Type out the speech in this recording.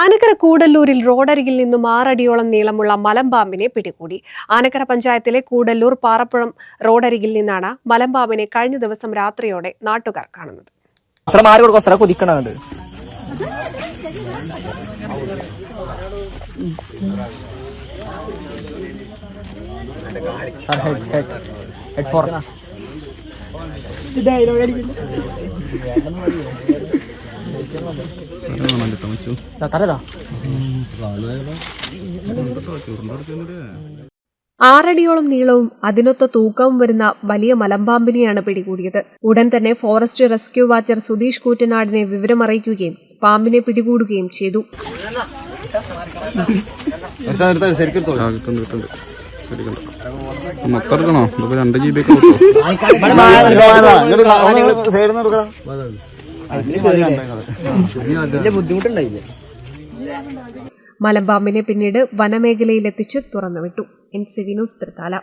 ആനക്കര കൂടല്ലൂരിൽ റോഡരികിൽ നിന്നും ആറടിയോളം നീളമുള്ള മലമ്പാമ്പിനെ പിടികൂടി. ആനക്കര പഞ്ചായത്തിലെ കൂടല്ലൂർ പാറപ്പുഴം റോഡരികിൽ നിന്നാണ് മലമ്പാമ്പിനെ കഴിഞ്ഞ ദിവസം രാത്രിയോടെ നാട്ടുകാർ കാണുന്നത്. അത്ര ആറടിയോളം നീളവും അതിനൊത്ത തൂക്കവും വരുന്ന വലിയ മലമ്പാമ്പിനെയാണ് പിടികൂടിയത്. ഉടൻ തന്നെ ഫോറസ്റ്റ് റെസ്ക്യൂ വാച്ചർ സുധീഷ് കൂറ്റനാടിനെ വിവരമറിയിക്കുകയും പാമ്പിനെ പിടികൂടുകയും ചെയ്തു. എടുക്കണോ ഇതൊക്കെ രണ്ട് ജി ബി മലമ്പാമ്പിനെ പിന്നീട് വനമേഖലയിലെത്തിച്ച് തുറന്നുവിട്ടു. N C Vinos Thrithala.